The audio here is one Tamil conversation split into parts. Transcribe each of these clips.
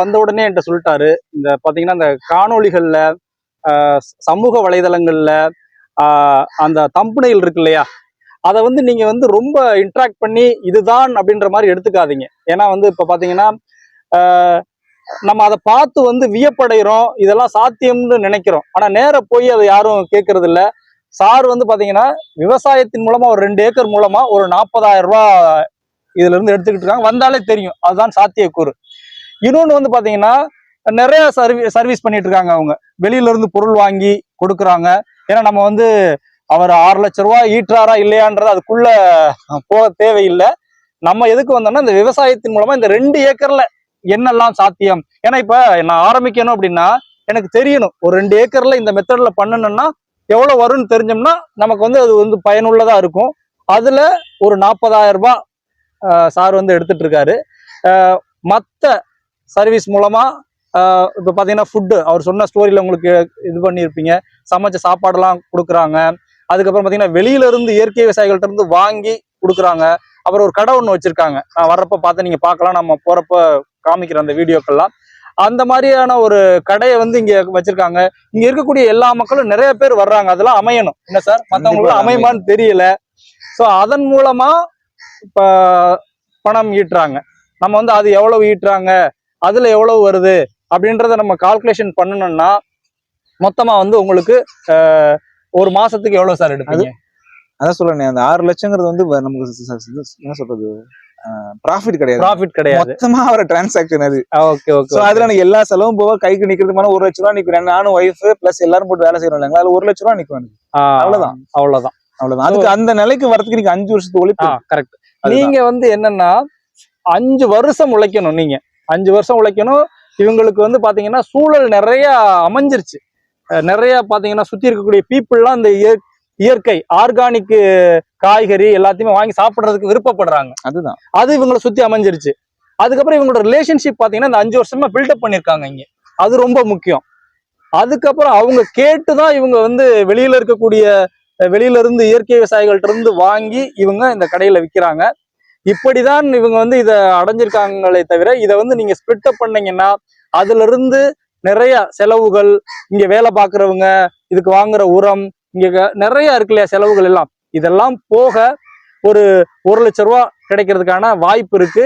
வந்த உடனே என்கிட்ட சொல்லிட்டாரு. இந்த பாத்தீங்கன்னா இந்த காணொளிகள்ல ஆஹ் சமூக வலைதளங்கள்ல அந்த தம்புனையில் இருக்கு இல்லையா அதை வந்து நீங்க வந்து ரொம்ப இன்ட்ராக்ட் பண்ணி இதுதான் அப்படின்ற மாதிரி எடுத்துக்காதீங்க. ஏன்னா வந்து இப்ப பாத்தீங்கன்னா ஆஹ் நம்ம அதை பார்த்து வந்து வியப்படைகிறோம் இதெல்லாம் சாத்தியம்னு நினைக்கிறோம். ஆனா நேர போய் அதை யாரும் கேட்கறது இல்லை சார் வந்து பாத்தீங்கன்னா விவசாயத்தின் மூலமா ஒரு ரெண்டு ஏக்கர் மூலமா ஒரு நாற்பதாயிரம் ரூபாய் இதுல இருந்து எடுத்துக்கிட்டு இருக்காங்க. வந்தாலே தெரியும். அதுதான் சாத்தியக்கூறு. இன்னொன்று வந்து பார்த்தீங்கன்னா நிறைய சர்வீ சர்வீஸ் பண்ணிட்டு இருக்காங்க அவங்க. வெளியில இருந்து பொருள் வாங்கி கொடுக்குறாங்க. ஏன்னா நம்ம வந்து அவர் ஆறு லட்ச ரூபா ஈட்டுறாரா இல்லையான்றது அதுக்குள்ள போக தேவையில்லை. நம்ம எதுக்கு வந்தோம்னா இந்த விவசாயத்தின் மூலமா இந்த ரெண்டு ஏக்கர்ல என்னெல்லாம் சாத்தியம்? ஏன்னா இப்ப நான் ஆரம்பிக்கணும் அப்படின்னா எனக்கு தெரியணும். ஒரு ரெண்டு ஏக்கர்ல இந்த மெத்தட்ல பண்ணணும்னா எவ்வளவு வரும்னு தெரிஞ்சோம்னா நமக்கு வந்து அது வந்து பயனுள்ளதா இருக்கும். அதுல ஒரு நாற்பதாயிரம் ரூபாய் சார் வந்து எடுத்துட்டு இருக்காரு மற்ற சர்வீஸ் மூலமா ஆஹ் இப்ப பாத்தீங்கன்னா ஃபுட்டு அவர் சொன்ன ஸ்டோரியில உங்களுக்கு இது பண்ணியிருப்பீங்க சமைச்ச சாப்பாடெல்லாம் கொடுக்குறாங்க. அதுக்கப்புறம் பாத்தீங்கன்னா வெளியில இருந்து இயற்கை விவசாயிகள்ட்ட இருந்து வாங்கி கொடுக்குறாங்க. அப்புறம் ஒரு கடை ஒன்று வச்சிருக்காங்க. நான் வர்றப்ப பார்த்து நீங்க பார்க்கலாம். நம்ம போறப்ப காமிக்கிற அந்த வீடியோக்கெல்லாம் அந்த மாதிரியான ஒரு கடையை வந்து இங்க வச்சிருக்காங்க. இங்க இருக்கக்கூடிய எல்லா மக்களும் நிறைய பேர் வர்றாங்க. அதெல்லாம் அமையணும். என்ன சார்? மத்தவங்களுக்கு அமையுமான்னு தெரியல. சோ அதன் மூலமா இப்ப பணம் ஈட்டுறாங்க. நம்ம வந்து அது எவ்வளவு ஈட்டுறாங்க? அதுல எவ்வளவு வருது அப்படின்றத நம்ம கால்குலேஷன் பண்ணணும்னா மொத்தமா வந்து உங்களுக்கு ஒரு மாசத்துக்கு எவ்வளவு சார் எடுப்பீங்க? அதான் சொல்றேன் அந்த ஆறு லட்சங்கிறது வந்து நமக்கு என்ன சொல்றது? ப்ராஃபிட் கிடையாது. ப்ராஃபிட் கிடையாது. மொத்தமா வர டிரான்சாக்ஷன் அது. ஓகே ஓகே சோ அதுல எனக்கு எல்லா செலவும் போக கைக்கு நிக்கிறதுமான ஒரு லட்ச ரூபா நிக்கிறேன் நானும் ஒய்ஃப் பிளஸ் எல்லாரும் போட்டு வேலை செய்யறோம் இல்லைங்களா? அதுல ஒரு லட்ச ரூபா நிக்கும் எனக்கு. அவ்வளவுதான். அவ்வளவுதான். அவ்வளவுதான். அதுக்கு அந்த நிலைக்கு வரதுக்கு நீங்க அஞ்சு வருஷத்து உழைப்பு கரெக்ட். நீங்க வந்து என்னன்னா அஞ்சு வருஷம் உழைக்கணும் நீங்க. அஞ்சு வருஷம் உழைக்கணும். இவங்களுக்கு வந்து பாத்தீங்கன்னா சூழல் நிறைய அமைஞ்சிருச்சு. நிறைய பாத்தீங்கன்னா சுத்தி இருக்கக்கூடிய பீப்புள்லாம் இந்த இயற்- இயற்கை ஆர்கானிக் காய்கறி எல்லாத்தையுமே வாங்கி சாப்பிடுறதுக்கு விருப்பப்படுறாங்க. அதுதான். அது இவங்களை சுத்தி அமைஞ்சிருச்சு. அதுக்கப்புறம் இவங்களோட ரிலேஷன்ஷிப் பாத்தீங்கன்னா இந்த அஞ்சு வருஷமா பில்டப் பண்ணிருக்காங்க இங்க. அது ரொம்ப முக்கியம். அதுக்கப்புறம் அவங்க கேட்டுதான் இவங்க வந்து வெளியில இருக்கக்கூடிய வெளியில இருந்து இயற்கை விவசாயிகள்ட்ட இருந்து வாங்கி இவங்க இந்த கடையில விக்கிறாங்க. இப்படிதான் இவங்க வந்து இதை அடைஞ்சிருக்காங்களே தவிர இதை வந்து நீங்க ஸ்பிளிட் அப் பண்ணீங்கன்னா அதுல இருந்து நிறைய செலவுகள் இங்க வேலை பார்க்குறவங்க இதுக்கு வாங்குற உரம் இங்க க- நிறைய இருக்கு இல்லையா செலவுகள் எல்லாம். இதெல்லாம் போக ஒரு ஒரு லட்ச ரூபா கிடைக்கிறதுக்கான வாய்ப்பு இருக்கு.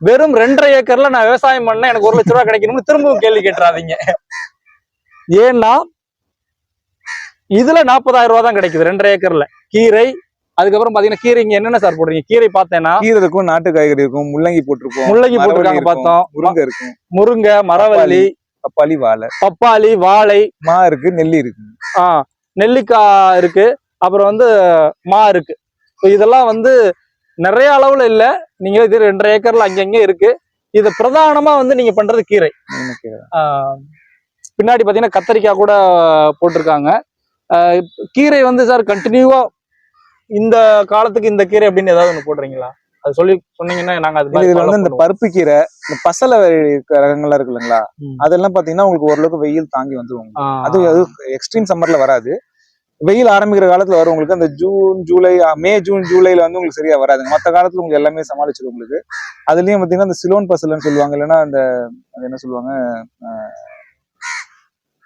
வெறும் ரெண்டரை ஏக்கர்ல நான் விவசாயம் பண்ண எனக்கு ஒரு லட்ச ரூபா கிடைக்கணும்னு திரும்பவும் கேள்வி கேட்டுறாதீங்க. ஏன்னா இதுல நாற்பதாயிரம் ரூபா தான் கிடைக்குது ரெண்டரை ஏக்கர்ல. கீரை அதுக்கப்புறம் பாத்தீங்கன்னா கீரை இங்க என்னென்ன சார் போடுறீங்க கீரை பார்த்தேன்னா கீரை இருக்கும் நாட்டு காய்கறி இருக்கும் முள்ளங்கி போட்டிருப்போம் முள்ளங்கி போட்டிருக்காங்க பார்த்தோம். முருங்கை இருக்கும். முருங்கை மரவள்ளி பப்பாளி வாழை. பப்பாளி வாழை. மா இருக்கு நெல்லி இருக்கு. ஆ நெல்லிக்காய் இருக்கு அப்புறம் வந்து மா இருக்கு. இதெல்லாம் வந்து நிறைய அளவுல இல்ல. நீங்க இது ரெண்டரை ஏக்கர்ல அங்கங்க இருக்கு. இது பிரதானமா வந்து நீங்க பண்றது கீரை. பின்னாடி பாத்தீங்கன்னா கத்தரிக்காய் கூட போட்டிருக்காங்க. கீரை வந்து சார் கண்டினியூவா இந்த காலத்துக்கு இந்த கீரை அப்படின்னு ஏதாவது ஒண்ணு போடுறீங்களா? அது சொல்லி சொன்னீங்கன்னா நாங்க அது இதுல வந்து இந்த. பருப்பு கீரை இந்த பசலை ரகங்கள்லாம் இருக்கு இல்லைங்களா. அதெல்லாம் பாத்தீங்கன்னா உங்களுக்கு ஓரளவுக்கு வெயில் தாங்கி வந்துரும். ஆ, அது அது எக்ஸ்ட்ரீம் சம்மர்ல வராது. வெயில் ஆரம்பிக்கிற காலத்துல வரும் உங்களுக்கு அந்த ஜூன் ஜூலை மே ஜூன் ஜூலைல வந்து உங்களுக்கு சரியா வராது மத்த காலத்துல உங்களுக்கு எல்லாமே சமாளிச்சிடும் உங்களுக்கு. அதுலயும் பாத்தீங்கன்னா அந்த சிலோன் பசலன்னு சொல்லுவாங்க. இல்லைன்னா அந்த அது என்ன சொல்லுவாங்க?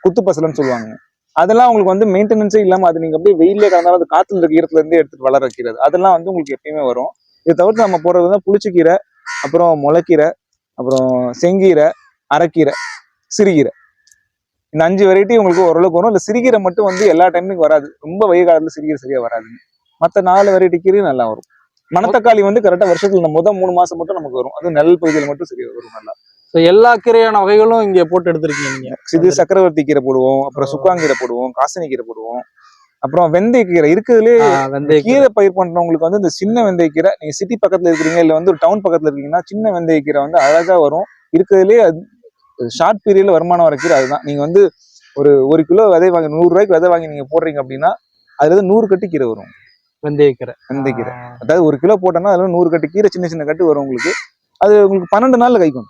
குத்து பசலன்னு சொல்லுவாங்க. அதெல்லாம் உங்களுக்கு வந்து மெயின்டெனன்ஸே இல்லாம அது நீங்க அப்படியே வெயிலே கலந்தாலும் அது காத்துல இருக்க ஈரத்துல இருந்து எடுத்துட்டு வளர வைக்கிறது. அதெல்லாம் வந்து உங்களுக்கு எப்பயுமே வரும். இதை தவிர்த்து நம்ம போடுறது வந்து புளிச்சிக்கீரை அப்புறம் முளைக்கீரை அப்புறம் செங்கீரை அரைக்கீரை சிறுகீரை. இந்த அஞ்சு வெரைட்டி உங்களுக்கு ஓரளவுக்கு வரும். இல்ல சிறுகீரை மட்டும் வந்து எல்லா டைமுக்கும் வராது. ரொம்ப வெயில் காலத்துல சிறுகீரை சரியா வராதுங்க. மற்ற நாலு வெரைட்டி கீரையும் நல்லா வரும். மணத்தக்காளி வந்து கரெக்டா வருஷத்துல இந்த முதல் மூணு மாசம் மட்டும் நமக்கு வரும். அது நெல் பகுதியில் மட்டும் சரியா வரும் நல்லா. So எல்லா கீரையான வகைகளும் இங்க போட்டு எடுத்திருக்கீங்க நீங்க. இது சக்கரவர்த்தி கீரை போடுவோம் அப்புறம் சுக்காங்கீரை போடுவோம் காசனி கீரை போடுவோம். அப்புறம் வெந்தய கீரை இருக்கிறதுலே வெந்தய கீரை பயிர் பண்றவங்களுக்கு வந்து இந்த சின்ன வெந்தய கீரை நீங்க சிட்டி பக்கத்துல இருக்கிறீங்க இல்ல வந்து ஒரு டவுன் பக்கத்துல இருக்கீங்கன்னா சின்ன வெந்தய கீரை வந்து அழகா வரும். இருக்கிறதுலே ஷார்ட் பீரியட்ல வருமானம் வர கீரை அதுதான். நீங்க வந்து ஒரு ஒரு கிலோ விதை வாங்கி நூறு ரூபாய்க்கு விதை வாங்கி நீங்க போடுறீங்க அப்படின்னா அதுல இருந்து நூறு கட்டு கீரை வரும். வெந்தய கீரை. வெந்தய கீரை. அதாவது ஒரு கிலோ போட்டோம்னா அதுல நூறு கட்டு கீரை சின்ன சின்ன கட்டு வரும் உங்களுக்கு. அது உங்களுக்கு பன்னெண்டு நாள்ல கைக்கும்.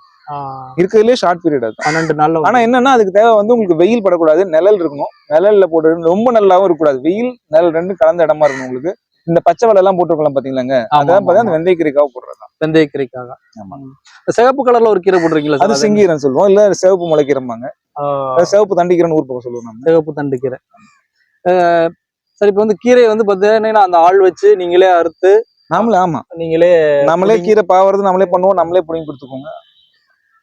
இருக்கிறதுலே ஷார்ட் பீரியட் அது. பன்னெண்டு நாள்ல ஆனா என்னன்னா அதுக்கு தேவை வந்து உங்களுக்கு வெயில் படக்கூடாது நிழல் இருக்கணும். நிழல்ல போட்டு ரொம்ப நல்லாவும் இருக்கக்கூடாது. வெயில் நிழல் ரெண்டும் கலந்த இடமா இருக்கணும் உங்களுக்கு. இந்த பச்சை வலை எல்லாம் போட்டிருக்கலாம் பாத்தீங்களாங்க அதான் பாத்தீங்கன்னா அந்த வெந்தயக்கீரைக்காக போடுறது வெந்தயக்கீரைக்காக. ஆமா. சிகப்பு கலர்ல ஒரு கீரை போட்டிருக்கீங்களா அது சார் செங்கீரைன்னு சொல்லுவோம். இல்ல சிவப்பு முளைக்கீரைம்பாங்க. சிவப்பு தண்டிக்கீரைன்னு ஊர் பக்கம் சொல்லுவோம் நம்ம. சிகப்பு தண்டு கீரை அஹ், சரி இப்போ வந்து கீரையை வந்து பார்த்தீங்கன்னா அந்த ஆள் வச்சு நீங்களே அறுத்து நாமளே ஆமா. நீங்களே நம்மளே கீரை பாவறது நம்மளே பண்ணுவோம் நம்மளே பிடிங்கி கொடுத்துக்கோங்க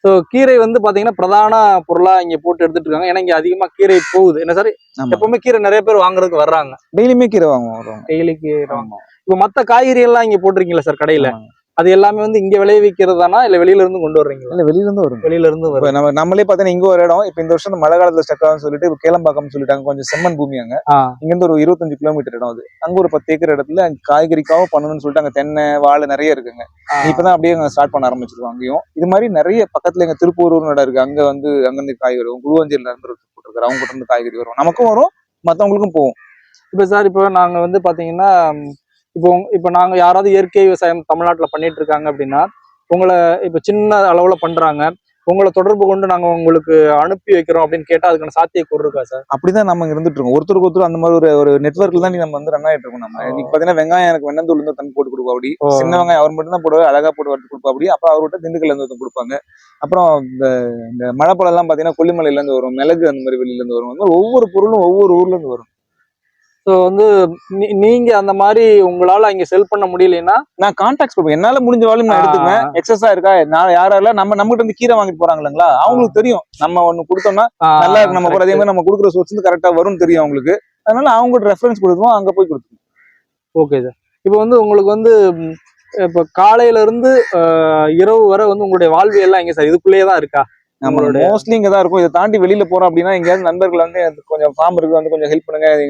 ஸோ கீரை வந்து பாத்தீங்கன்னா பிரதான பொருளா இங்க போட்டு எடுத்துட்டு இருக்காங்க ஏன்னா இங்க அதிகமா கீரை போகுது. என்ன சார்? எப்பவுமே கீரை நிறைய பேர் வாங்குறதுக்கு வர்றாங்க. டெய்லியுமே கீரை வாங்குவோம் டெய்லி கீரை ஆமா. இப்போ மத்த காய்கறி எல்லாம் இங்க போட்டிருக்கீங்களா சார் கடையில. அது எல்லாமே வந்து இங்க விளைவிக்கிறதானா? இல்ல வெளியில இருந்து கொண்டு வர்றீங்களா? இல்ல வெளியில இருந்து வரும் வெளியில இருந்து வரும் நம்ம நம்மளே பார்த்தீங்கன்னா இங்க ஒரு இடம் இப்ப இந்த வருஷம் மழை காலத்துல ஸ்டக் ஆகும்னு சொல்லிட்டு இப்ப கேளம்பாக்கம் சொல்லிட்டாங்க கொஞ்சம் செம்மண் பூமி அங்க. இங்க இருந்து ஒரு இருபத்தஞ்சு கிலோமீட்டர் இடம் அது. அங்க ஒரு பத்து ஏக்கர் இடத்துல அங்க காய்கறிக்காக பண்ணணும்னு சொல்லிட்டு அங்க தென்னை வாழை நிறைய இருக்குங்க. இப்பதான் அப்படியே அங்க ஸ்டார்ட் பண்ண ஆரம்பிச்சிருக்கோம் அங்கேயும். இது மாதிரி நிறைய பக்கத்துல எங்க திருப்பூர் இடம் இருக்கு. அங்க வந்து அங்க இருந்து காய்கறி வரும். குருவஞ்சேரியில இருந்து போட்டுருக்காரு அவங்க கிட்ட இருந்து காய்கறி வரும். நமக்கும் வரும் மத்தவங்களுக்கும் போகும். இப்போ சார் இப்போ நாங்க வந்து பாத்தீங்கன்னா இப்போ இப்போ நாங்க யாராவது இயற்கை விவசாயம் தமிழ்நாட்டுல பண்ணிட்டு இருக்காங்க அப்படின்னா உங்களை இப்போ சின்ன அளவுல பண்றாங்க. உங்களை தொடர்பு கொண்டு நாங்க உங்களுக்கு அனுப்பி வைக்கிறோம் அப்படின்னு கேட்டா அதுக்கான சாத்தியக்கூறு இருக்கா சார்? அப்படிதான் நம்ம இங்க இருந்துட்டு இருக்கோம். ஒருத்தருக்கு ஒருத்தர் அந்த மாதிரி ஒரு ஒரு நெட்ஒர்க்ல தான் நம்ம வந்து ரன் ஆயிட்டு இருக்கோம் நம்ம. இன்னைக்கு பாத்தீங்கன்னா வெங்காயம் எனக்கு வெண்ணந்தூள் இருந்து தண்ணி போட்டு கொடுப்பா அப்படி. சின்ன வெங்காயம் அவர் மட்டும் தான் போடுவாரு அழகா போட்டு வறுத்து கொடுப்பா அப்படி. அப்புறம் அவர்கிட்ட திண்டுக்கல்ல இருந்து கொடுப்பாங்க. அப்புறம் இந்த இந்த மழைப்பழம் எல்லாம் பாத்தீங்கன்னா கொல்லிமலையில இருந்து வரும் மிளகு அந்த மாதிரி வெளியில இருந்து வரும். ஒவ்வொரு பொருளும் ஒவ்வொரு ஊர்ல இருந்து வரும். ஸோ வந்து நீ- நீங்க அந்த மாதிரி உங்களால இங்க செல் பண்ண முடியலைன்னா நான் கான்டாக்ட் கொடுப்பேன். என்னால முடிஞ்ச வாலும் நான். எடுத்துக்குவேன். எக்ஸஸா இருக்கா? நான் யாரெல்லாம் நம்ம நம்ம கிட்ட இருந்து கீரை வாங்கிட்டு போறாங்க இல்லைங்களா? அவங்களுக்கு தெரியும். நம்ம ஒண்ணு கொடுத்தோம்னா நல்லா இருக்கு. நம்ம அதே. மாதிரி நம்ம கொடுக்குற சோர்ஸ் வந்து கரெக்டா வரும்னு தெரியும் அவங்களுக்கு. அதனால அவங்க ரெஃபரன்ஸ் கொடுத்துருவோம் அங்க போய் கொடுத்துருவோம் ஓகே சார் இப்போ வந்து உங்களுக்கு வந்து இப்போ காலையில இருந்து இரவு வரை வந்து உங்களுடைய வாழ்வியெல்லாம் எங்க சார் இதுக்குள்ளேயே தான் இருக்கா? உங்களுடைய- மோஸ்ட்லி இங்க தான் இருக்கும். இதை தாண்டி வெளியில போறோம் அப்படின்னா எங்கேயாவது நண்பர்கள் வந்து கொஞ்சம் ஃபார்ம் இருக்கு வந்து கொஞ்சம் ஹெல்ப் பண்ணுங்க.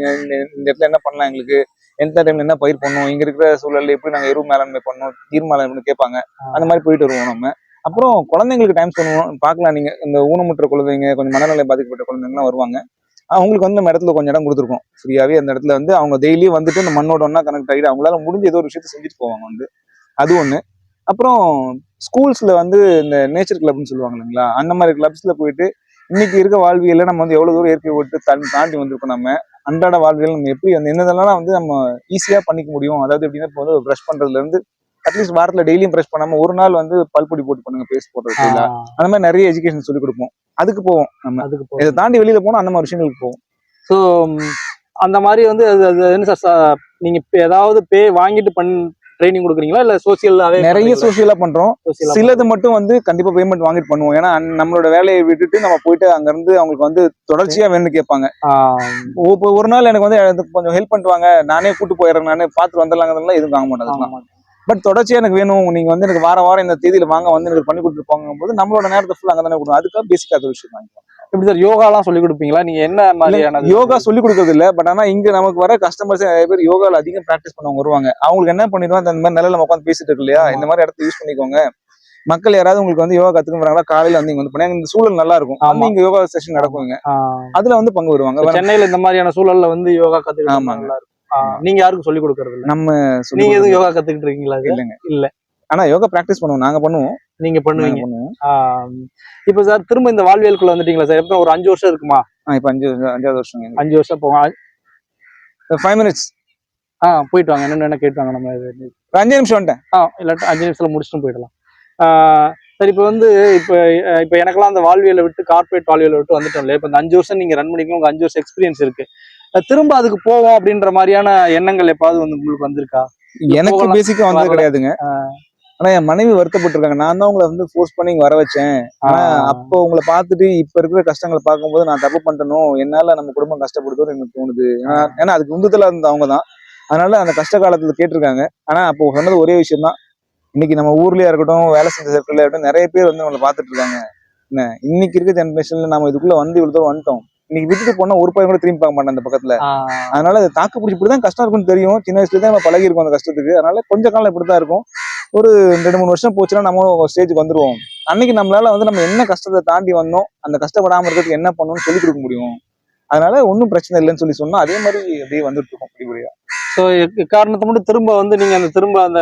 இந்த இடத்துல என்ன பண்ணலாம் எங்களுக்கு? எந்த டைம்ல என்ன பயிர் பண்ணணும்? இங்க இருக்கிற சூழல்ல எப்படி நாங்க எருவு மேலாண்மை பண்ணணும்? நீர் மேலாண்மை கேட்பாங்க. அந்த மாதிரி போயிட்டு வருவோம் நம்ம. அப்புறம் குழந்தைங்களுக்கு டைம் பண்ணுவோம் பார்க்கலாம். நீங்க இந்த ஊனமுற்ற குழந்தைங்க கொஞ்சம் மனநிலை பாதிக்கப்பட்ட குழந்தைங்கலாம் வருவாங்க. அவங்களுக்கு வந்து நம்ம இடத்துல கொஞ்சம் இடம் கொடுத்துருக்கோம். ஃப்ரீயாவே அந்த இடத்துல வந்து அவங்க டெய்லியும் வந்துட்டு இந்த மண்ணோட ஒண்ணா கனெக்ட் ஆகிட்டு அவங்களால முடிஞ்ச ஏதோ ஒரு விஷயத்த செஞ்சுட்டு போவாங்க வந்து. அது ஒண்ணு. அப்புறம் ஸ்கூல்ஸ்ல வந்து இந்த நேச்சர் கிளப்னு சொல்லுவாங்க இல்லைங்களா? அந்த மாதிரி கிளப்ஸ்ல போயிட்டு இன்னைக்கு இருக்க வாழ்வியல்ல நம்ம வந்து எவ்வளவு தூரம் இயற்கை விட்டு தன் தாண்டி வந்திருக்கோம் நம்ம? அன்றாட வாழ்வியல் நம்ம எப்படி அந்த என்னதெல்லாம் வந்து நம்ம ஈஸியா பண்ணிக்க முடியும்? அதாவது எப்படின்னா இப்போ வந்து ப்ரஷ் பண்றதுல இருந்து அட்லீஸ்ட் வாரத்துல டெய்லியும் ப்ரஷ் பண்ணாம ஒரு நாள் வந்து பல்பொடி போட்டு பண்ணுங்க பேஸ்ட் போடுறது அந்த மாதிரி நிறைய எஜுகேஷன் சொல்லி கொடுப்போம். அதுக்கு போவோம் நம்ம. அதுக்கு இதை தாண்டி வெளியில போனா அந்த மாதிரி விஷயங்களுக்கு போவோம். ஸோ அந்த மாதிரி வந்து அது என்ன சார் ச- நீங்க இப்ப ஏதாவது பே வாங்கிட்டு பண் ட்ரைனிங் கொடுக்குறீங்களா? இல்ல சோசியலாவே நிறைய சோசியலா பண்றோம். சிலது மட்டும் வந்து கண்டிப்பா பேமெண்ட் வாங்கிட்டு பண்ணுவோம். ஏன்னா நம்மளோட வேலையை விட்டுட்டு நம்ம போயிட்டு அங்க இருந்து அவங்களுக்கு வந்து தொடர்ச்சியா வேணும்னு கேட்பாங்க. ஒரு நாள் எனக்கு வந்து கொஞ்சம் ஹெல்ப் பண்ணிட்டு வாங்க நானே கூட்டு போயிடுறேன். நானே பார்த்து வந்துடலாங்கிறதுலாம் எதுவும் வாங்க மாட்டாங்க பட் தொடர்ச்சியா எனக்கு வேணும். நீங்க வந்து எனக்கு வாரம் வாரம் இந்த தேதியில வாங்க வந்து எனக்கு பண்ணி கொடுத்துட்டு போங்கும் போது நம்மளோட நேரத்தை ஃபுல் அங்க தானே கொடுக்கும் அதுக்காக பேசிக்காத விஷயம் வாங்கிக்கலாம் எப்படி சார் யோகாலாம் சொல்லி கொடுப்பீங்களா? நீங்க என்ன மாதிரியான யோகா சொல்லி கொடுக்கறது இல்ல பட் ஆனா இங்க நமக்கு வர கஸ்டமர்ஸ் நிறைய பேர் யோகால அதிகம் பிராக்டிஸ் பண்ணவங்க வருவாங்க. அவங்களுக்கு என்ன பண்ணிடுவோம் இந்த மாதிரி நிலையில உட்காந்து பேசிட்டு இருக்கு இல்லையா. இந்த மாதிரி இடத்த யூஸ் பண்ணிக்கோங்க. மக்கள் யாராவது உங்களுக்கு வந்து யோகா கத்துக்க போறாங்களா காலையில வந்து இங்க வந்து பண்ணி இந்த சூழல் நல்லா இருக்கும். ஆமா. இங்க யோகா செஷன் நடக்குங்க. அதுல வந்து பங்கு வருவாங்க. சென்னையில இந்த மாதிரியான சூழல்ல வந்து யோகா கத்துக்கிட்டு ஆமாங்க. நீங்க யாருக்கும் சொல்லி கொடுக்கறது இல்ல நம்ம நீங்க எதுவும் யோகா கத்துக்கிட்டு இருக்கீங்களா? இல்லைங்க. இல்ல. ஆனா யோகா பிராக்டிஸ் பண்ணுவோம். நாங்க பண்ணுவோம். நீங்க பண்ணுவீங்க. இப்ப சார் திரும்ப இந்த வாழ்வியலுக்குள்ள வந்துட்டீங்களா சார்? எப்ப ஒரு அஞ்சு வருஷம் இருக்குமா? இப்ப அஞ்சு அஞ்சாவது வருஷம் அஞ்சு வருஷம் போவோம் ஃபைவ் மினிட்ஸ் ஆ போயிட்டு வாங்க. என்ன என்ன கேட்டு வாங்க நம்ம. அஞ்சு நிமிஷம் வந்துட்டேன். ஆ இல்லாட்டி அஞ்சு நிமிஷத்துல முடிச்சுட்டு போயிடலாம். சரி இப்போ வந்து இப்போ இப்போ எனக்கெல்லாம் அந்த வாழ்வியலை விட்டு கார்ப்பரேட் வாழ்வியலை விட்டு வந்துட்டோம் இல்லையா இப்போ இந்த அஞ்சு வருஷம் நீங்க ரன் பண்ணிக்கலாம் உங்க அஞ்சு வருஷம் எக்ஸ்பீரியன்ஸ் இருக்கு. திரும்ப அதுக்கு போவோம் அப்படின்ற மாதிரியான எண்ணங்கள் எப்பாவது வந்து உங்களுக்கு வந்திருக்கா? எனக்கு. பேசிக்கா வந்தது. கிடையாதுங்க. ஆனா என் மனைவி வருத்தப்பட்டிருக்காங்க. நான் தான் உங்களை வந்து ஃபோர்ஸ் பண்ணி வர வச்சேன். ஆனா அப்போ உங்களை பார்த்துட்டு இப்ப இருக்கிற கஷ்டங்களை பார்க்கும்போது நான் தப்பு பண்ணிட்டனும் என்னால நம்ம குடும்பம் கஷ்டப்படுதோ எனக்கு தோணுது. ஏன்னா அதுக்கு உந்துதலா இருந்த அவங்க தான். அதனால அந்த கஷ்ட காலத்துல கேட்டிருக்காங்க. ஆனா அப்போ சொன்னது ஒரே விஷயம் தான். இன்னைக்கு நம்ம ஊர்லயா இருக்கட்டும் வேலை செஞ்ச சர்க்கிள்ல இருக்கட்டும் நிறைய பேர் வந்து நம்மளை பார்த்துட்டு இருக்காங்க. என்ன இன்னைக்கு இருக்க ஜென்ரேஷன்ல நம்ம இதுக்குள்ள வந்து இவ்வளவு தூரம் வந்துட்டோம். இன்னைக்கு விட்டுட்டு போனா ஒரு பையன் கூட திரும்பி பார்க்க மாட்டேன் அந்த பக்கத்துல. அதனால அது தாக்கு பிடிச்சி இப்படிதான் கஷ்டம் இருக்கும்னு தெரியும். சின்ன வயசுல தான் நம்ம பழகி இருக்கோம் அந்த கஷ்டத்துக்கு. அதனால கொஞ்ச காலம் இப்படித்தான் இருக்கும். ஒரு ரெண்டு மூணு வருஷம் போச்சுன்னா நம்ம ஸ்டேஜுக்கு வந்துருவோம். அன்னைக்கு நம்மளால வந்து நம்ம என்ன கஷ்டத்தை தாண்டி வந்தோம் அந்த கஷ்டப்படாம இருக்கிறதுக்கு என்ன பண்ணணும்னு சொல்லி கொடுக்க முடியும். அதனால ஒன்றும் பிரச்சனை இல்லைன்னு சொல்லி சொன்னா அதே மாதிரி அப்படியே வந்துட்டு இருக்கோம் படிப்படியா ஸோ காரணத்தை மட்டும் திரும்ப வந்து நீங்க அந்த திரும்ப அந்த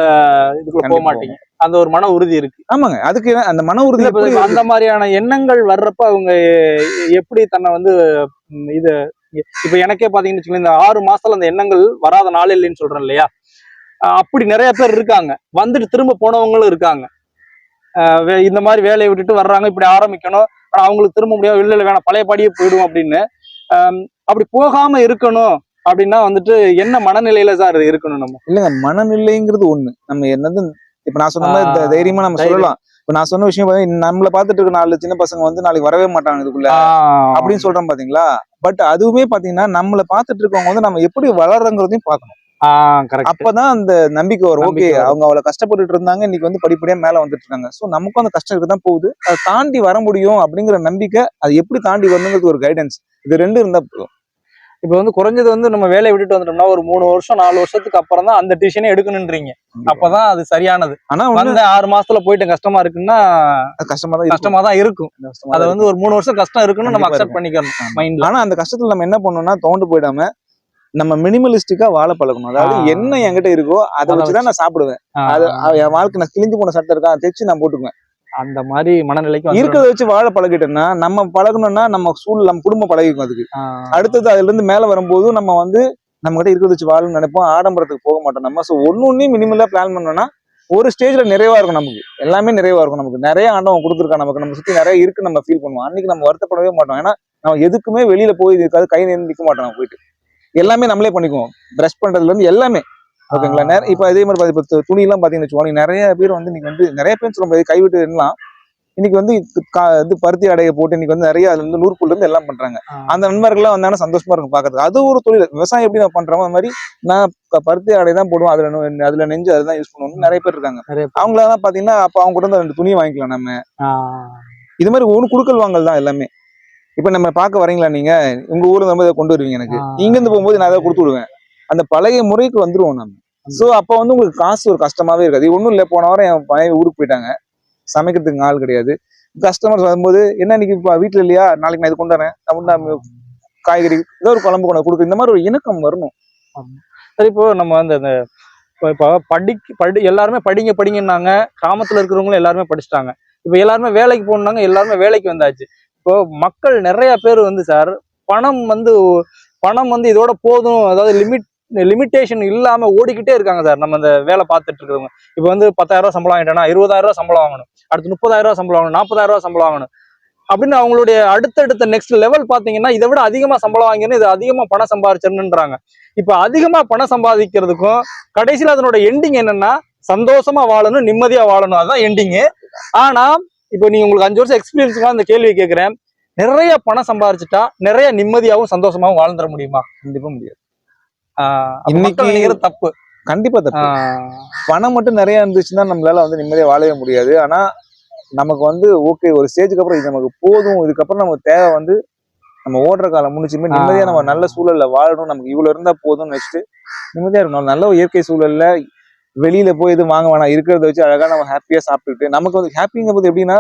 இதுக்குள்ள போக மாட்டீங்க. அந்த ஒரு மன உறுதி இருக்கு. ஆமாங்க. அதுக்கு அந்த மன உறுதி அந்த மாதிரியான எண்ணங்கள் வர்றப்ப அவங்க எப்படி தன்னை வந்து இது இப்ப எனக்கே பாத்தீங்கன்னு வச்சுக்கோங்களேன் இந்த ஆறு மாசத்துல அந்த எண்ணங்கள் வராத நாள் இல்லைன்னு சொல்றேன் இல்லையா? அப்படி நிறைய பேர் இருக்காங்க. வந்துட்டு திரும்ப போனவங்களும் இருக்காங்க. இந்த மாதிரி வேலையை விட்டுட்டு வர்றாங்க. இப்படி ஆரம்பிக்கணும். ஆனா அவங்களுக்கு திரும்ப முடியாது இல்ல இல்ல வேணாம். பழைய படியே போயிடும் அப்படின்னு. அப்படி போகாம இருக்கணும் அப்படின்னா வந்துட்டு என்ன மனநிலையில சார் இருக்கணும் நம்ம? இல்லைங்க மனநிலைங்கிறது ஒண்ணு. நம்ம என்னது இப்ப நான் சொன்ன மாதிரி தைரியமா நம்ம. சொல்லலாம். இப்ப நான் சொன்ன விஷயம் நம்மள பாத்துட்டு இருக்க நாலு சின்ன பசங்க வந்து நாளைக்கு வரவே மாட்டாங்க இதுக்குள்ள. அப்படின்னு சொல்றேன் பாத்தீங்களா? பட் அதுவுமே பாத்தீங்கன்னா நம்மள பாத்துட்டு இருக்கவங்க வந்து நம்ம எப்படி வளர்றோங்கிறதையும் பார்க்கணும். கரெக்ட் அப்பதான் அந்த நம்பிக்கை வரும். ஓகே. அவங்க அவ்வளவு கஷ்டப்பட்டுட்டு இருந்தாங்க. இன்னைக்கு வந்து படிப்படியா மேல வந்துட்டு இருக்காங்க. சோ நமக்கும் அந்த கஷ்டம் இருக்கதான் போகுது. அதை தாண்டி வர முடியும் அப்படிங்கிற நம்பிக்கை அது எப்படி தாண்டி வரணுங்கிறது ஒரு கைடன்ஸ் இது ரெண்டு இருந்தா போதும். இப்ப வந்து குறைஞ்சது வந்து நம்ம வேலையை விட்டுட்டு வந்துட்டோம்னா ஒரு மூணு வருஷம் நாலு வருஷத்துக்கு அப்புறம் தான் அந்த டிசிஷனே எடுக்கணுன்றீங்க. அப்பதான் அது சரியானது. ஆனா வந்து ஆறு மாசத்துல போயிட்டு கஷ்டமா இருக்குன்னா கஷ்டமா தான் இருக்கும். கஷ்டமா தான் இருக்கும். அது வந்து ஒரு மூணு வருஷம் கஷ்டம் இருக்குன்னு நம்ம அக்செப்ட் பண்ணிக்கணும். மைண்ட்ல ஆனா அந்த கஷ்டத்துல நம்ம என்ன பண்ணணும்னா தோண்டு போயிடாம நம்ம மினிமலிஸ்டிக்கா வாழ பழகணும். அதாவது. என்ன என்கிட்ட இருக்கோ அதை வச்சுதான் நான் சாப்பிடுவேன். அது என் வாழ்க்கை நான் கிழிஞ்சு போன சட்டை இருக்கா தைச்சு நான் போட்டுக்குவேன். அந்த மாதிரி மனநிலைக்கு. இருக்கிறத வச்சு வாழ பழகிட்டோம்னா நம்ம பழகணும்னா நம்ம சூழல் நம்ம குடும்பம் பழகிக்கும் அதுக்கு. அடுத்தது அதுல இருந்து மேல வரும்போது நம்ம வந்து நம்ம கிட்ட இருக்கிறத வச்சு வாழணும்னு நினைப்போம். ஆடம்பரத்துக்கு போக மாட்டோம். நம்ம ஸோ ஒன்னு ஒன்னையும் மினிமலா பிளான் பண்ணோம்னா ஒரு ஸ்டேஜ்ல நிறைவா இருக்கும் நமக்கு. எல்லாமே நிறைவா இருக்கும் நமக்கு. நிறைய ஆண்டவன் கொடுத்துருக்கான் நமக்கு. நம்ம சுத்தி நிறைய இருக்கு நம்ம ஃபீல் பண்ணுவோம். அன்னைக்கு நம்ம வருத்தப்படவே மாட்டோம். ஏன்னா நம்ம எதுக்குமே வெளியில போய் இருக்காது கை நிற்க மாட்டோம் நம்ம போயிட்டு. எல்லாமே நம்மளே பண்ணிக்குவோம். பிரஷ் பண்றதுல இருந்து எல்லாமே. ஓகேங்களா? நிறைய இப்போ இதே மாதிரி இப்ப து- துணி எல்லாம் பாத்தீங்கன்னு வச்சுக்கோங்க நிறைய பேர் வந்து இன்னைக்கு வந்து நிறைய பேர் சொல்ல முடியாது கைவிட்டு எல்லாம் இன்னைக்கு வந்து இது பருத்தி அடையை போட்டு இன்னைக்கு வந்து நிறைய அதுல இருந்து நூற்புல இருந்து எல்லாம் பண்றாங்க. அந்த நண்பர்கள்லாம் வந்தாங்கன்னா சந்தோஷமா இருக்கும் பாக்குறதுக்கு. அது ஒரு தொழில். விவசாயம் எப்படி நான் பண்றோமோ அது மாதிரி நான் பருத்தி அடை தான் போடுவோம். அதுல அதுல நெஞ்சு அதுதான் யூஸ் பண்ணுவோம் நிறைய பேர் இருக்காங்க. அவங்களெல்லாம் பாத்தீங்கன்னா அப்ப அவங்க கூட ரெண்டு துணி வாங்கிக்கலாம் நம்ம. இது மாதிரி ஒண்ணு குடுக்கல் வாங்கல் தான் எல்லாமே. இப்ப நம்ம பார்க்க வரீங்களா நீங்க? உங்க ஊர்ல நம்ம இதை கொண்டு வருவீங்க எனக்கு. ஆ. இங்க இருந்து போகும்போது நான் அதை கொடுத்து விடுவேன். அந்த பழைய முறைக்கு வந்துருவோம் நம்ம சோ அப்ப வந்து உங்களுக்கு காசு ஒரு கஷ்டமாவே இருக்காது. ஒண்ணும் இல்ல. போன வாரம் என் பையன் ஊருக்கு போயிட்டாங்க. சமைக்கிறதுக்கு ஆள் கிடையாது. கஸ்டமர்ஸ் வரும்போது என்ன இன்னைக்கு இப்ப வீட்டுல இல்லையா? நாளைக்கு நான் இது கொண்டு வரேன். நான் காய்கறி ஏதோ ஒரு குழம்பு கொண்டு கொடுக்கு. இந்த மாதிரி ஒரு இணக்கம் வரணும். சரி இப்போ நம்ம வந்து அந்த இப்போ படி படி எல்லாருமே படிங்க படிங்கன்னாங்க. கிராமத்துல இருக்கிறவங்களும் எல்லாருமே படிச்சுட்டாங்க. இப்போ எல்லாருமே வேலைக்கு போனாங்க எல்லாருமே வேலைக்கு வந்தாச்சு. இப்போ மக்கள் நிறைய பேர் வந்து சார் பணம் வந்து பணம் வந்து இதோட போதும். அதாவது லிமிட் லிமிட்டேஷன் இல்லாம ஓடிக்கிட்டே இருக்காங்க சார் நம்ம இந்த வேலை பார்த்துட்டு இருக்கிறவங்க. இப்போ வந்து பத்தாயிரம் ரூபா சம்பளம் வாங்கிட்டேன்னா இருபதாயிரம் ரூபா சம்பளம் வாங்கணும். அடுத்து முப்பதாயிரம் ரூபா சம்பளம் வாங்கணும் நாற்பதாயிரம் ரூபா சம்பளம் வாங்கணும். அப்படின்னு அவங்களுடைய அடுத்தடுத்த நெக்ஸ்ட் லெவல் பாத்தீங்கன்னா இதை விட அதிகமா சம்பளம் வாங்கினு இது அதிகமா பணம் சம்பாதிச்சிடணுன்றாங்க இப்ப அதிகமா பணம் சம்பாதிக்கிறதுக்கும் கடைசியில் அதனோட எண்டிங் என்னன்னா சந்தோஷமா வாழணும் நிம்மதியா வாழணும். அதுதான் எண்டிங்கு ஆனா இப்போ நீங்க உங்களுக்கு அஞ்சு வருஷம் எக்ஸ்பீரியன்ஸ்க்காக இந்த கேள்வி கேட்கிறேன். நிறைய பணம் சம்பாரிச்சுட்டா நிறைய நிம்மதியாவும் சந்தோஷமாவும் வாழ்ந்துட முடியுமா? கண்டிப்பா முடியாது. இன்னைக்கு- தப்பு. கண்டிப்பா தப்பு. பணம் மட்டும் நிறைய இருந்துச்சுன்னா நம்மளால வந்து நிம்மதியா வாழவே முடியாது. ஆனா நமக்கு வந்து ஓகே ஒரு ஸ்டேஜுக்கு அப்புறம் இது நமக்கு போதும். இதுக்கப்புறம் நமக்கு தேவை வந்து நம்ம ஓடுற காலம் முடிச்சுமே நிம்மதியா நம்ம நல்ல சூழல்ல வாழணும். நமக்கு இவ்வளவு இருந்தா போதும்னு வச்சுட்டு நிம்மதியா இருக்கணும். நல்ல இயற்கை சூழல்ல வெளியில போய் எதுவும் வாங்க வேணாம். இருக்கிறத வச்சு அழகா நம்ம ஹாப்பியா சாப்பிட்டுட்டு நமக்கு வந்து ஹாப்பிங்க போது எப்படின்னா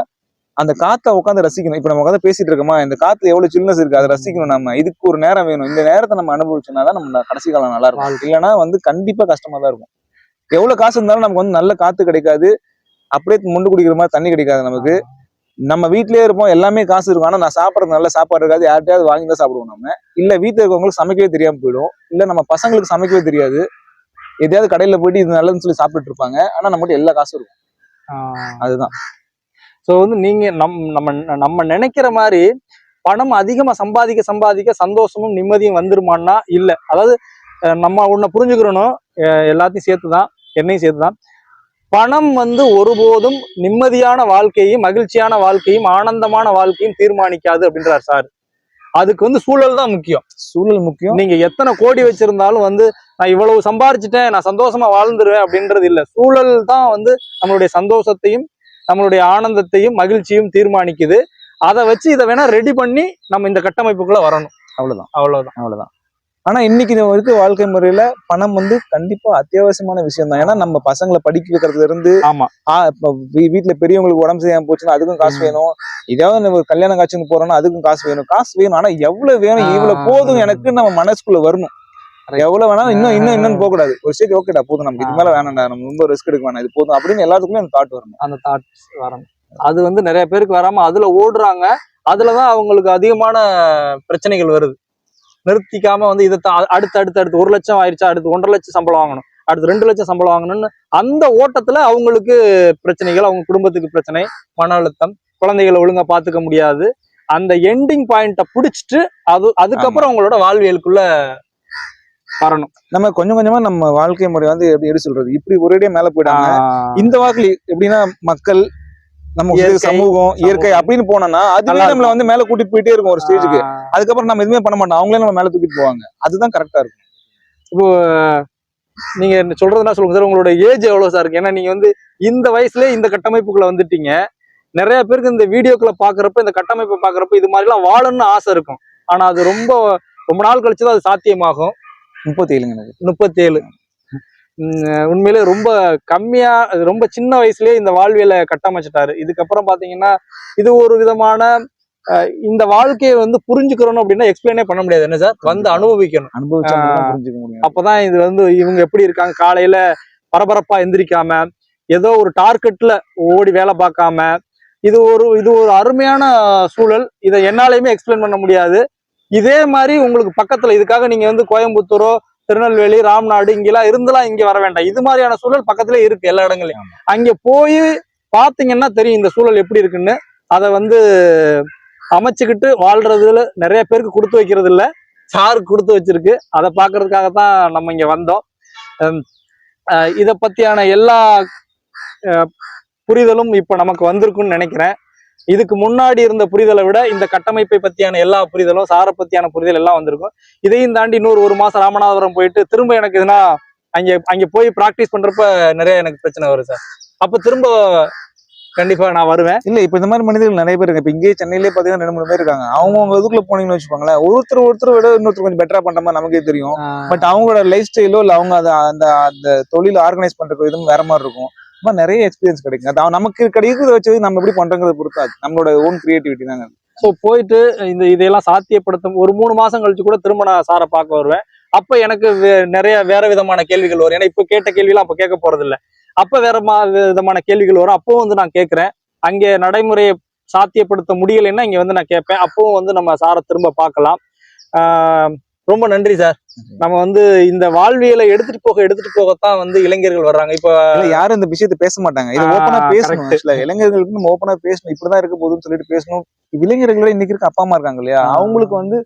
அந்த காத்தை உட்காந்து ரசிக்கணும். இப்ப நம்ம உட்காந்து பேசிட்டு இருக்கோமா இந்த காத்துல எவ்வளவு சில்னஸ் இருக்கு அதை ரசிக்கணும் நம்ம. இதுக்கு ஒரு நேரம் வேணும். இந்த நேரத்தை நம்ம அனுபவிச்சோம்னா தான் நம்ம கடைசி காலம் நல்லா இருக்கும். இல்லைன்னா வந்து கண்டிப்பா கஷ்டமா தான் இருக்கும். எவ்வளவு காசு இருந்தாலும் நமக்கு வந்து நல்ல காத்து கிடைக்காது. அப்படியே முண்டு குடிக்கிற மாதிரி தண்ணி கிடைக்காது நமக்கு. நம்ம வீட்லயே இருப்போம். எல்லாமே காசு இருக்கும். ஆனா நான் சாப்பிட்றது நல்ல சாப்பாடு இருக்காது. யார்கிட்டயாவது வாங்கி தான் சாப்பிடுவோம் நம்ம. இல்ல வீட்டுல இருக்கவங்களுக்கு சமைக்கவே தெரியாம போயிடும். இல்ல நம்ம பசங்களுக்கு சமைக்கவே தெரியாது. எதையாவது கடையில போயிட்டு இது நல்லதுன்னு சொல்லி சாப்பிட்டுட்டு இருப்பாங்க. ஆனா நம்மகிட்ட எல்லா காசும் இருக்கும். அதுதான். ஸோ வந்து நீங்க நம் நம்ம நம்ம நினைக்கிற மாதிரி பணம் அதிகமா சம்பாதிக்க சம்பாதிக்க சந்தோஷமும் நிம்மதியும் வந்துருமான்னா இல்ல. அதாவது நம்ம உன்னை புரிஞ்சுக்கிறணும். அஹ் எல்லாத்தையும் சேர்த்துதான் என்னையும் சேர்த்துதான். பணம் வந்து ஒருபோதும் நிம்மதியான வாழ்க்கையும் மகிழ்ச்சியான வாழ்க்கையும் ஆனந்தமான வாழ்க்கையும் தீர்மானிக்காது அப்படின்றார் சார். அதுக்கு வந்து சூழல் தான் முக்கியம். சூழல் முக்கியம். நீங்க எத்தனை கோடி வச்சிருந்தாலும் வந்து நான் இவ்வளவு சம்பாரிச்சிட்டேன் நான் சந்தோஷமா வாழ்ந்துருவேன் அப்படின்றது இல்ல. சூழல் தான் வந்து நம்மளுடைய சந்தோஷத்தையும் நம்மளுடைய ஆனந்தத்தையும் மகிழ்ச்சியும் தீர்மானிக்குது. அதை வச்சு இதை வேணா ரெடி பண்ணி நம்ம இந்த கட்டமைப்புக்குள்ள வரணும். அவ்வளவுதான். அவ்வளவுதான். அவ்வளவுதான். ஆனா இன்னைக்கு இருக்க வாழ்க்கை முறையில பணம் வந்து கண்டிப்பா அத்தியாவசியமான விஷயம் தான் ஏன்னா நம்ம பசங்களை படிக்க வைக்கிறதுல இருந்து ஆமா வீட்டுல பெரியவங்களுக்கு உடம்பு சரியாம போச்சுன்னா அதுக்கும் காசு. வேணும். ஏதாவது நம்ம கல்யாணம் காட்சின்னு போறோம்னா அதுக்கும் காசு வேணும். காசு வேணும். ஆனா எவ்வளவு வேணும். இவ்வளவு போதும் எனக்கு நம்ம மனசுக்குள்ள வரணும். எவ்வளவு வேணாலும் இன்னும் இன்னும் இன்னும். போக கூடாது ஒரு ஸ்டேஜ் ஓகேடா போதும். நமக்கு இது. மேல வேணாம்டா. நம்ம ரொம்ப ரிஸ்க் எடுக்க வேணாம். இது போதும். அப்படின்னு எல்லாத்துக்குமே அந்த தாட் வரணும். அந்த தாட்ஸ் வரணும். அது வந்து நிறைய பேருக்கு வராம அதுல ஓடுறாங்க. அதுலதான் அவங்களுக்கு அதிகமான பிரச்சனைகள் வருது. நிறுத்திக்காம வந்து இதை அடுத்து அடுத்து அடுத்து ஒரு லட்சம் ஆயிடுச்சா அடுத்து ஒன்றரை லட்சம் சம்பளம் வாங்கணும். அடுத்து ரெண்டு லட்சம் சம்பளம் வாங்கணும்னு அந்த ஓட்டத்துல அவங்களுக்கு பிரச்சனைகள் அவங்க குடும்பத்துக்கு பிரச்சனை மன அழுத்தம் குழந்தைகளை ஒழுங்கா பாத்துக்க முடியாது. அந்த எண்டிங் பாயிண்ட புடிச்சிட்டு அது அதுக்கப்புறம் அவங்களோட வாழ்வியலுக்குள்ள வரணும். நம்ம கொஞ்சம் கொஞ்சமா நம்ம வாழ்க்கை முறை வந்து எப்படி எப்படி சொல்றது? இப்படி ஒரேடியா மேல போயிட்டாங்க. இந்த வாக்குல எப்படின்னா மக்கள் நம்ம சமூகம் இயற்கை. அப்படின்னு போனோம்னா அதுவே நம்மள வந்து மேல கூட்டிட்டு போயிட்டே இருக்கும் ஒரு ஸ்டேஜுக்கு அதுக்கப்புறம் நம்ம எதுவுமே பண்ண மாட்டோம். அவங்களே நம்ம மேல தூக்கிட்டு போவாங்க. அதுதான் கரெக்டா இருக்கும். இப்போ நீங்க என்ன சொல்றதுன்னா சொல்லுங்க. சார் உங்களோட ஏஜ் எவ்வளவு சார் இருக்கு? ஏன்னா நீங்க வந்து இந்த வயசுலயே இந்த கட்டமைப்புக்குள்ள வந்துட்டீங்க. நிறைய பேருக்கு இந்த வீடியோக்களை பாக்குறப்ப இந்த கட்டமைப்பை பாக்குறப்ப இது மாதிரி எல்லாம் வாழணும்னு ஆசை இருக்கும். ஆனா அது ரொம்ப ரொம்ப நாள் கழிச்சு தான் அது சாத்தியமாகும். முப்பத்தி ஏழுங்க எனக்கு. முப்பத்தேழு. உண்மையிலே ரொம்ப கம்மியா ரொம்ப சின்ன வயசுலயே இந்த வாழ்வியலை கட்டமைச்சிட்டாரு. இதுக்கப்புறம் பாத்தீங்கன்னா இது ஒரு விதமான இந்த வாழ்க்கையை வந்து புரிஞ்சுக்கிறோம் அப்படின்னா எக்ஸ்பிளைனே பண்ண முடியாது. என்ன சார்? வந்து அனுபவிக்கணும். அனுபவிச்சா அப்பதான் இது வந்து இவங்க எப்படி இருக்காங்க காலையில பரபரப்பா எந்திரிக்காம ஏதோ ஒரு டார்கெட்ல ஓடி வேலை பார்க்காம இது ஒரு இது ஒரு அருமையான சூழல். இதை என்னாலையுமே எக்ஸ்பிளைன் பண்ண முடியாது. இதே மாதிரி உங்களுக்கு பக்கத்துல இதுக்காக நீங்க வந்து கோயம்புத்தூரோ திருநெல்வேலி ராம்நாடு இங்கெல்லாம் இருந்தெல்லாம் இங்க வர வேண்டாம். இது மாதிரியான சூழல் பக்கத்துல இருக்கு எல்லா இடங்களையும் அங்க போய் பாத்தீங்கன்னா தெரியும் இந்த சூழல் எப்படி இருக்குன்னு. அதை வந்து அமைச்சுக்கிட்டு வாழ்றதுல நிறைய பேருக்கு கொடுத்து வைக்கிறது இல்ல சாருக்கு கொடுத்து வச்சிருக்கு. அதை பார்க்கறதுக்காக தான் நம்ம இங்க வந்தோம். இத பத்தியான எல்லா புரிதலும் இப்ப நமக்கு வந்திருக்குன்னு நினைக்கிறேன். இதுக்கு முன்னாடி இருந்த புரிதலை விட இந்த கட்டமைப்பை பத்தியான எல்லா புரிதலும் சாரை பத்தியான புரிதல் எல்லாம் வந்திருக்கும். இதையும் தாண்டி இன்னொரு ஒரு மாசம் ராமநாதபுரம் போயிட்டு திரும்ப எனக்கு எதுனா அங்க அங்க போய் பிராக்டிஸ் பண்றப்ப நிறைய எனக்கு பிரச்சனை வரும் சார். அப்ப திரும்ப கண்டிப்பா நான் வருவேன். இல்ல இப்ப இந்த மாதிரி மனிதர்கள் நிறைய பேர் இருக்காங்க. இப்ப இங்கேயே சென்னையிலே பாத்தீங்கன்னா ரெண்டு மூணு பேர் இருக்காங்க. அவங்க அவங்க இதுக்குள்ள போனீங்கன்னு வச்சுப்பாங்களேன் ஒருத்தர் ஒருத்தர் விட இன்னொருத்தர் கொஞ்சம் பெட்டரா பண்ற மாதிரி நமக்கே தெரியும். பட் அவங்களோட லைஃப் ஸ்டைலோ இல்ல அவங்க அதை அந்த அந்த தொழில் ஆர்கனைஸ் பண்ற விதம் வேற மாதிரி இருக்கும். இந்த மாதிரி நிறைய எக்ஸ்பீரியன்ஸ் கிடைக்கும். அது நமக்கு கிடைக்கிறத வச்சு நம்ம எப்படி பண்றோங்கிறத பொறுத்து நம்மளோட ஓன் கிரியேட்டிவிட்டி தாங்க ஸோ போயிட்டு இந்த இதையெல்லாம் சாத்தியப்படுத்தும் ஒரு மூணு மாசம் கழிச்சு கூட திரும்ப நான் சாரை பார்க்க வருவேன். அப்ப எனக்கு வே- நிறைய வேற விதமான கேள்விகள் வரும். ஏன்னா இப்ப கேட்ட கேள்விலாம் அப்ப கேட்க போறது இல்லை அப்ப வேற மா விதமான கேள்விகள் வரும். அப்பவும் வந்து நான் கேட்கிறேன். அங்கே நடைமுறையை சாத்தியப்படுத்த முடியலைன்னா இங்க வந்து நான் கேட்பேன். அப்பவும் வந்து நம்ம சாரை திரும்ப பார்க்கலாம். ஆஹ் ரொம்ப நன்றி சார். நம்ம வந்து இந்த வாழ்வியலை எடுத்துட்டு போக எடுத்துட்டு போகத்தான் வந்து இளைஞர்கள் வர்றாங்க. இப்ப யாரும் இந்த விஷயத்தை பேச மாட்டாங்க. இது ஓப்பனா பேசணும். இளைஞர்களுக்கு நம்ம ஓப்பனா பேசணும். இப்படிதான் இருக்க போகுதுன்னு சொல்லிட்டு பேசணும். இளைஞர்களோட இன்னைக்கு இருக்க அப்பா அம்மா இருக்காங்க இல்லையா. அவங்களுக்கு வந்து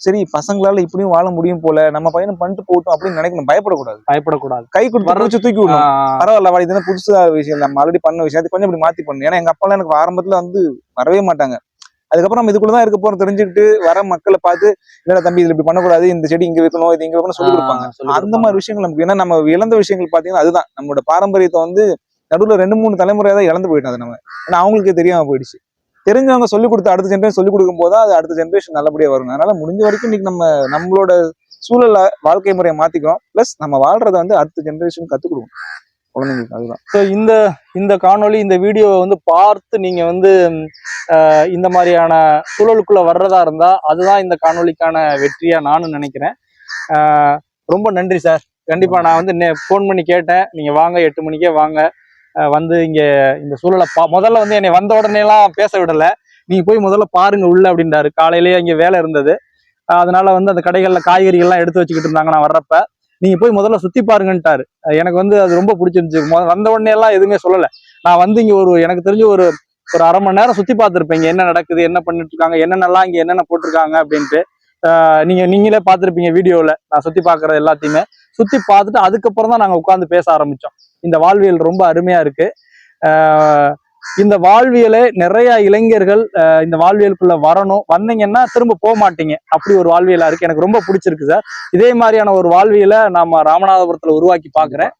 சரி பசங்களால இப்படியும் வாழ முடியும் போல நம்ம பையனும் பண்ணிட்டு போகட்டும் அப்படின்னு நினைக்கணும். பயப்படக்கூடாது. பயப்படக்கூடாது. கை கொடுத்து தூக்கி விடணும். பரவாயில்ல வாடி இதுதான் புதுசா விஷயம். நம்ம ஆல்ரெடி பண்ண விஷயம். அது கொஞ்சம் இப்படி மாத்தி பண்ணணும். ஏன்னா எங்க அப்பாலாம் எனக்கு ஆரம்பத்துல வந்து வரவே மாட்டாங்க. அதுக்கப்புறம் நம்ம இதுக்குள்ளதான் இருக்க போறோம். தெரிஞ்சுக்கிட்டு வர மக்களை பார்த்து இல்ல தம்பி இதுல இப்படி பண்ணக்கூடாது. இந்த செடி இங்க வைக்கணும் இது இங்க வைக்கணும் சொல்லி கொடுப்பாங்க. அந்த. மாதிரி விஷயங்கள் நமக்கு. ஏன்னா நம்ம இழந்த விஷயங்கள் பாத்தீங்கன்னா அதுதான். நம்மளோட பாரம்பரியத்தை வந்து நடுவுல ரெண்டு மூணு தலைமுறையா தான் இழந்து போயிட்டோம் அது நம்ம. ஏன்னா அவங்களுக்கே தெரியாம போயிடுச்சு. தெரிஞ்சவங்க சொல்லி கொடுத்து அடுத்த ஜென்ரேஷன் சொல்லி கொடுக்கும் போது அது அடுத்த ஜென்ரேஷன் நல்லபடியா வருங்க அதனால முடிஞ்ச வரைக்கும் இன்னைக்கு நம்ம நம்மளோட சூழல வாழ்க்கை முறையை மாத்திக்கிறோம். பிளஸ் நம்ம வாழ்றத வந்து அடுத்த ஜென்ரேஷன் கொடுக்கணும். குழந்தைங்களுக்கு அதுதான். ஸோ இந்த இந்த காணொலி இந்த வீடியோவை வந்து பார்த்து நீங்கள் வந்து இந்த மாதிரியான சூழலுக்குள்ளே வர்றதா இருந்தால் அதுதான் இந்த காணொலிக்கான வெற்றியாக நானும் நினைக்கிறேன். ரொம்ப நன்றி சார் கண்டிப்பாக நான் வந்து நே ஃபோன் பண்ணி கேட்டேன். நீங்கள் வாங்க எட்டு மணிக்கே வாங்க. வந்து இங்கே இந்த சூழலை பா முதல்ல வந்து என்னை வந்த உடனேலாம் பேச விடலை. நீங்கள் போய் முதல்ல பாருங்க உள்ள அப்படின்றாரு காலையிலேயே இங்கே வேலை இருந்தது. அதனால வந்து அந்த கடைகளில் காய்கறிகள்லாம் எடுத்து வச்சுக்கிட்டு இருந்தாங்க நான் வர்றப்ப. நீங்க போய் முதல்ல சுத்தி பாருங்கன்ட்டாரு. எனக்கு வந்து அது ரொம்ப பிடிச்சிருந்துச்சு. வந்த உடனே எல்லாம் எதுவுமே சொல்லல. நான் வந்து இங்க ஒரு எனக்கு தெரிஞ்சு ஒரு ஒரு அரை மணி நேரம் சுத்தி பார்த்துருப்பீங்க என்ன நடக்குது என்ன பண்ணிட்டு இருக்காங்க என்னென்னலாம் இங்க என்னென்ன போட்டிருக்காங்க அப்படின்ட்டு. நீங்கள் நீங்க நீங்களே பார்த்துருப்பீங்க வீடியோல. நான் சுத்தி பார்க்கறது எல்லாத்தையுமே. சுத்தி பார்த்துட்டு அதுக்கப்புறம் தான் நாங்க உட்காந்து பேச ஆரம்பிச்சோம். இந்த வாழ்வியல் ரொம்ப அருமையா இருக்கு. இந்த வாழ்வியலை நிறைய இளைஞர்கள் இந்த வாழ்வியலுக்குள்ள வரணும். வந்தீங்கன்னா திரும்ப போக மாட்டீங்க. அப்படி ஒரு வாழ்வியலா இருக்கு. எனக்கு ரொம்ப பிடிச்சிருக்கு சார். இதே மாதிரியான ஒரு வாழ்வியலை நாம ராமநாதபுரத்துல உருவாக்கி பாக்குறேன்.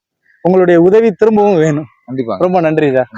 உங்களுடைய உதவி திரும்பவும் வேணும். கண்டிப்பா. ரொம்ப நன்றி சார்.